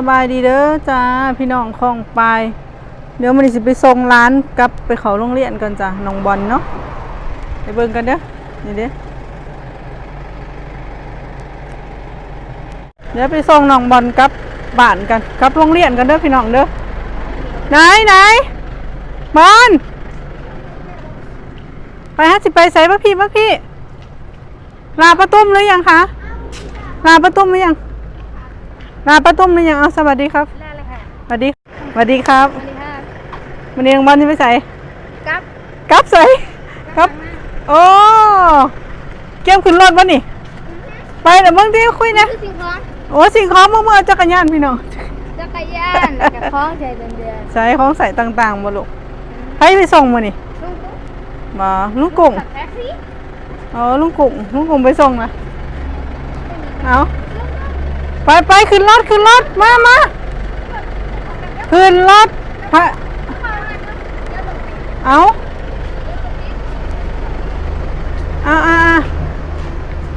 สบายดีเด้อจ้าพี่น้องคลองไป เดี๋ยวมันสิไปส่งร้านกลับไปเขาโรงเรียนกันจ้ะน้องบอลเนาะไปเบิ่งกันเด้อนี่เด้อเดี๋ยวไปส่งน้องบอลกลับบ้านกันกลับโรงเรียนกันเด้อพี่น้องเด้อไหนไหนบอลไปฮะสิไปใส่ปะพี่ปะพี่ลาประตุ้มหรือยังคะลาประตุ้มหรือยัง ลาป้าตุ้มหรือยังเอาสวัสดีครับได้เลยค่ะสวัสดีสวัสดีครับสวัสดีค่ะวันนี้น้องบอลจะไปใส่กับกลับใส่ครับโอ้เกี่ยมขึ้นรถวะนี่ ไปเดี๋ยวมึงที่คุยนะคือสิ่งของโอ้สิ่งของมึงมาเอาจักรยานพี่น้องจักรยานกับของใจเดือนเดือนใช้ของใส่ต่างๆมาลูกให้ไปส่งมานี่ลุงกุ๊กมาลุงกุ้งขับแท็กซี่อ๋อลุงกุ้งลุงกุ้งไปส่งนะเอา ไปไปขึ้นรถขึ้นรถมามาขึ้นรถพระเอาเอาเอาเอา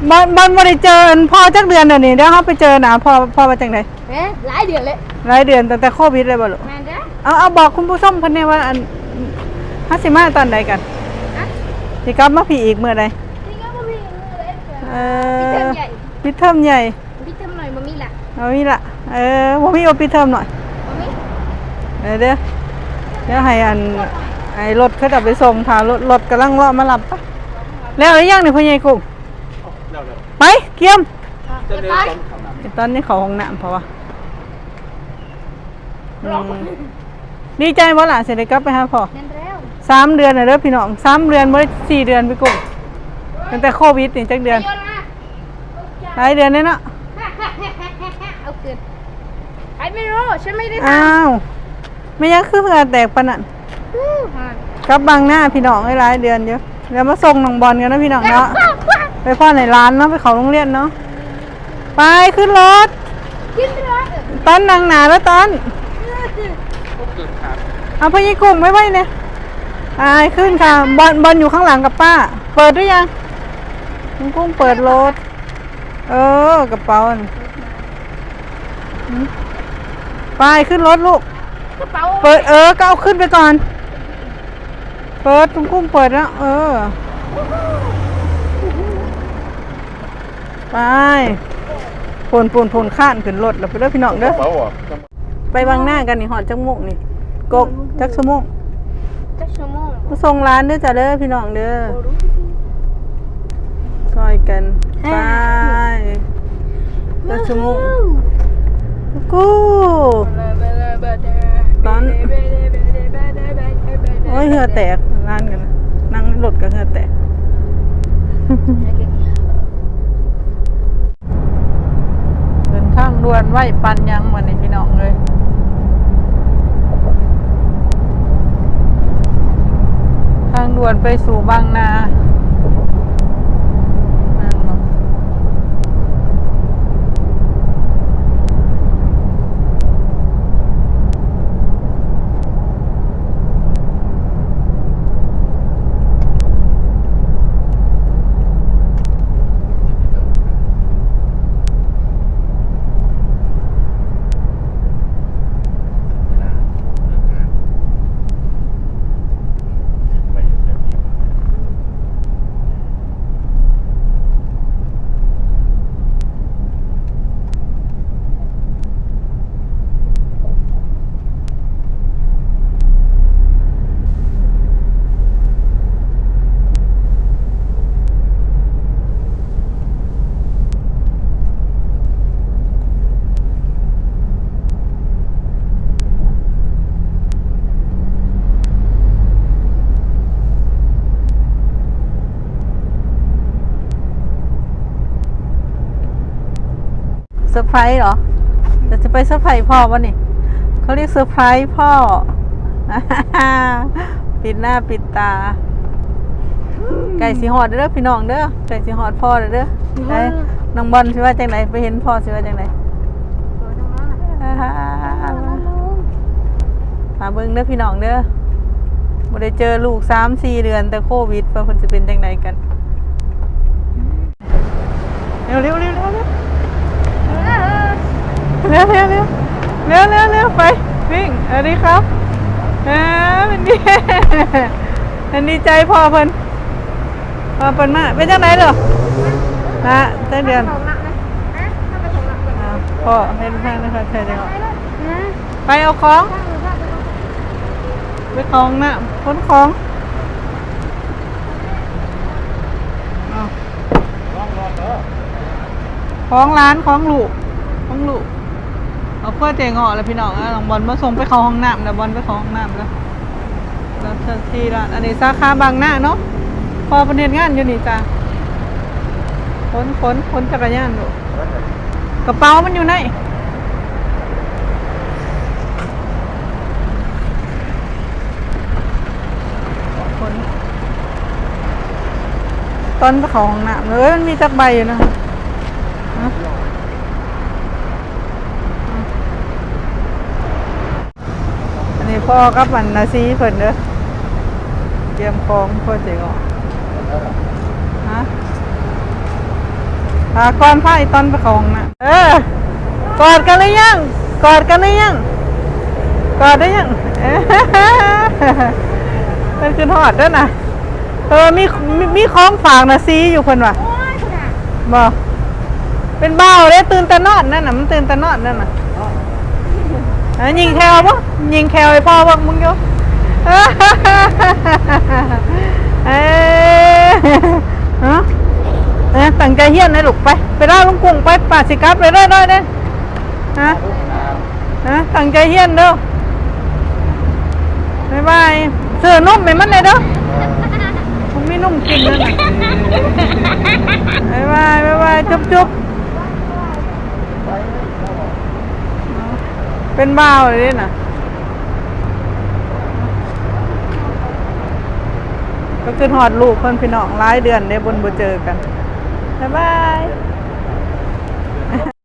บอลบอลบริเจอพ่อจักเดือนเดี๋ยวนี้เดี๋ยวเขาไปเจอหนาพ่อพ่อมาจากไหนเอ๊ะหลายเดือนเลยรายเดือนตั้งแต่โควิดเลยบ่ลูกแมนจ้ะเอาเอาบอกคุณผู้ชมเพิ่นเนี่ยว่าอันฮัสสิมาตอนใดกันอะสิกลับมาพี่อีกเมื่อใดนี่ก็บ่มีมือเลยเอพี่อเทิมใหญ่ปิดเทอมใหญ่ เอามีละเออบ่มีเอาปิดเทอมหน่อยบ่มีเออเด้อเดี๋ยวให้อันไอ้รถเขาจะไปส่งพารถรถกำลังเลาะมารับปะแล้วหรือยังนี่พ่อใหญ่กุ้งไปเกี่ยมเดี๋ยวก่อนไอ้ตอนนี้เขาห้องน้ำเพราะว่าอืมดีใจบ่ล่ะสิได้กลับไปหาพ่อแม่นแล้วสามเดือนน่ะเด้อพี่น้องสามเดือนบ่ได้สี่เดือนพี่กุ้งตั้งแต่โควิดนี่จักเดือนโยนมาหลายเดือนเลยเนาะ เอาเกินใคร ไม่รู้ฉันไม่ได้ทอ้าวไม่ยังคือเพื่อแตกปานนั้นำอู้ห่านกลับบางหน้าพี่น้องไอ้หลายเดือนเยอะเดี๋ยวมาส่งน้องบอลกันนะพี่น้องเนาะไปพ่อในร้านเนาะไปเขาโรงเรียนเนาะไปขึ้นรถกินไปเลยตอนนางหนาแล้วตอนเอาไปยี่กุ้งไม่ไหวเนี่ยไปขึ้นค่ะบอลบอลอยู่ข้างหลังกับป้า เปิดหรือยังคุณกุ้งเปิดรถ เออกระเป๋าน่ะหืม ไปขึ้นรถลูก กระเป๋าเปิดเออก็เอาขึ้นไปก่อน เปิดคุณกุ้งเปิดแล้ว เออ ไปพนพนพนข้านขึ้นรถแล้วไปเด้อพี่น้องเด้อ เปล่าอะไปบางหน้ากันนี่หอดจักโมงนี่ กกจักชั่วโมงจะชั่วโมงมาส่งร้านเด้อจ้ะเด้อพี่น้องเด้อซอยกัน ไปจักชั่วโมงกูตอนโอ้ยเหงื่อแตกร้านกันนั่งรถก็เหงื่อแตกเดินทางด่วนไหวปันยังมันนี้พี่น้องเลยทางด่วนไปสู่บางนานั่งเนาะ เซอร์ไพรส์เหรอเดี๋ยวจะไปเซอร์ไพรส์พ่อวะนี่เขาเรียกเซอร์ไพรส์พ่อ ปิดหน้าปิดตา ไก่สีหอดเด้อพี่น้องเด้อไก่สีหอดพ่อเด้อเด้อไปน้องบอลสิว่าจังไหนไปเห็นพ่อสิว่าจังไหนมาเบิ่งเด้อพี่น้องเด้อบ่ได้เจอลูกสามสี่เดือนแต่โควิดว่าเพิ่นจะเป็นจังไดกัน เร็วเร็วเร็วเร็ว เร็วเร็วเร็วเร็วเร็วเร็วไปวิ่งสวัสดีครับอ่าเป็นดีเป็นดีใจพ่อเพิ่นพ่อเพิ่นมาเป็นจังไหนเหรอนะแต่เดือนของหนักไหมฮะถ้าไปของหนักก่อนอ่าพ่อเห็นท่านนะคะเธอจะไปเลยนะไปเอาของข้างหรืองหรือไปของนะพ้นของของร้านของลูกของลูก เอาเพื่อเจงอแล้วพี่น้องอะน้องบอลมาส่งไปเข้าห้องน้ำนะบอลไปเข้าห้องน้ำแล้วแล้วที่ร้านอันนี้สาขาบางหน้าเนาะพอประเด็นงานอยู่นี่จ้าขนขนขนจักรยานลูกกระเป๋ามันอยู่ไหนคนตอนไปเขาห้องน้ำเลยมันมีจักใบอยู่นะฮะฮะอันนี้ พ่อกับมันนาซีเพิ่นเด้อเตรียมของพ่อเจ๋งออกฮะพาก่อนพาไอ้ตอนไปเขาห้องน้ำเออกอดกันหรือยังกอดกันหรือยังกอดได้ยังเอ้ยมันคือทอดด้วยนะเออมีมีมีของฝากนะซีอยู่คนว่ะโอ้ยคุณอะบอเป็นเบ้าได้ตื่นแต่นอนนั่นน่ะมันตื่นแต่นอนนั่นน่ะ อะยิงแควปะยิงแควไอ้พ่อบอกมึงโยเอ้ยฮะเอ้ยตั้งใจเฮียนนะลูกไป ไปได้ลุงกุ้งไปป่าสิกับไปได้ได้เด้ฮะฮะตั้งใจเฮียนเด้อบายบายเสื้อนุ่มไหมมันเลยเด้อผมไมีนุ่มกินเลยนะบายบายบายบายจุ๊บจุ๊บ เป็นบ้าเลยนะก็คือหอดลูกเพิ่นพี่น้องหลายเดือนได้บนบ่เจอกัน บ๊ายบาย